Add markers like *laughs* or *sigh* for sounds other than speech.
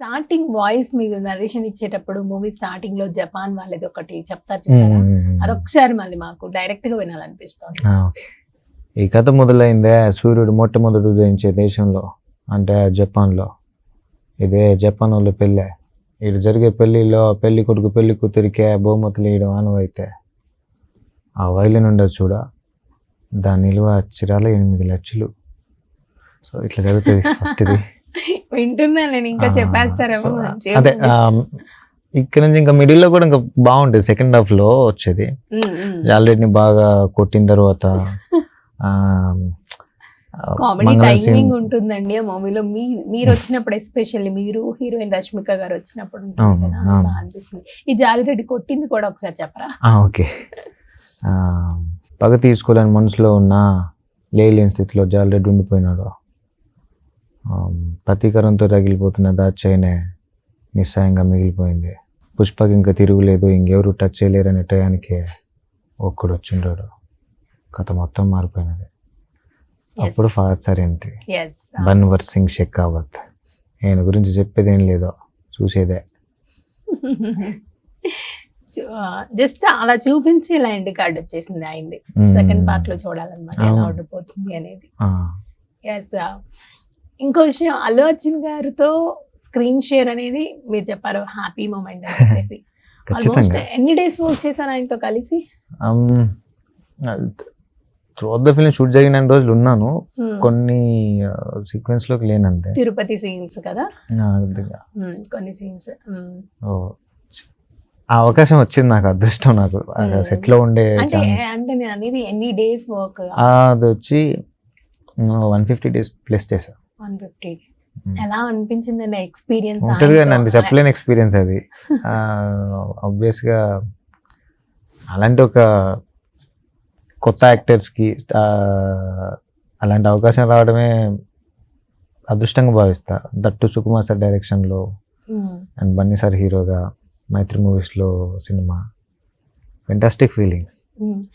Starting voice మీద narration ఇచ్చేటప్పుడు movie స్టార్టింగ్లో జపాన్ వాళ్ళది ఒకటి చెప్తారు చూసారా? అదొకసారి మళ్ళీ మాకు డైరెక్ట్గా వినాలనిపిస్తుంది. ఈ కథ మొదలైందే సూర్యుడు మొట్టమొదటి ఉదయించే దేశంలో అంటే జపాన్లో. ఇదే జపాన్ వాళ్ళ పెళ్ళే. ఇటు జరిగే పెళ్ళిలో పెళ్ళి కొడుకు పెళ్ళి కూతురికే బహుమతులు వేయడం ఆనవైతే ఆ వైలిన్ ఉండదు చూడ. దాని నిలువ చిరాల ఎనిమిది లక్షలు. సో ఇట్లా జరుగుతుంది ఫస్ట్ ఇది. వింటున్నాను నేను ఇంకా చెప్పేస్తారేమో అదే. ఇక్కడ నుంచి ఇంకా మిడిల్లో కూడా ఇంకా బాగుంటుంది. సెకండ్ హాఫ్లో వచ్చేది. జాలరెడ్డిని బాగా కొట్టిన తర్వాత కామెడీ టైమింగ్ ఉంటుందండి ఆ మూవీలో మీ మీరు వచ్చినప్పుడు ఎస్పెషల్లీ మీరు హీరోయిన్ రష్మిక గారు వచ్చినప్పుడు అనిపిస్తుంది. ఈ జాలిరెడ్డి కొట్టింది కూడా ఒకసారి చెప్పరా? ఓకే. పగ తీసుకోలేని మనసులో ఉన్న లేలేని స్థితిలో జాలరెడ్డి ఉండిపోయినాడు. ప్రతీకారంతో రగిలిపోతున్న దాచైనే నిస్సాయంగా మిగిలిపోయింది. పుష్పకి ఇంకా తిరుగులేదు ఇంకెవరు టచ్ చేయలేరనే టయానికి ఒక్కడు వచ్చిండాడు. కథ మొత్తం మారిపోయినది. అప్పుడు ఫాదర్ ఏంటి? బన్వర్ సింగ్ షెకావత్ ఆయన గురించి చెప్పేది ఏం లేదో చూసేదే. *laughs* జస్ట్ అలా చూపించి ఇలా ఎండ్ కార్డ్ వచ్చేసింది అయింది. సెకండ్ పార్ట్లో చూడాలన్నమాట ఎలా. ఉండిపోతుంది అనేది. ఎస్ ఇంకో విషయం అల్లు అర్జున్ గారితో స్క్రీన్ షేర్ అనేది మీరు చెప్పారు హ్యాపీ మూమెంట్ అని చెప్పేసి. *laughs* ఆల్మోస్ట్ ఎన్ని డేస్ వర్క్ చేశాను ఆయనతో కలిసి? త్రూఅవుట్ ద ఫిల్మ్ షూట్ జరిగిన రోజులు ఉన్నాను. Hmm. కొన్ని సీక్వెన్స్లోకి లేనంతే. తిరుపతి సీన్స్ కదా? Hmm, కొన్ని సీన్స్ ఓ, ఆ అవకాశం వచ్చింది నాకు అదృష్టం నాకు. Hmm. సెట్లో ఉండే అంటే ఛాన్స్ అంటే నేను అనేది ఎన్ని డేస్ వర్క్ అది వచ్చి వన్ ఫిఫ్టీ డేస్ ప్లస్ చేసా వన్ ఫిఫ్టీ Hmm. ఎలా అనిపించింది అండి ఎక్స్పీరియన్స్ ఉంటుంది కానీ అంత చెప్పలేని ఎక్స్పీరియన్స్ అది. ఆబ్వియస్గా అలాంటి ఒక కొత్త యాక్టర్స్కి ఆ, అలాంటి అవకాశం రావడమే అదృష్టంగా భావిస్తా. దట్టు సుకుమార్ సార్ డైరెక్షన్లో అండ్ బన్నీ సార్ హీరోగా మైత్రి మూవీస్లో సినిమా ఫెంటాస్టిక్ ఫీలింగ్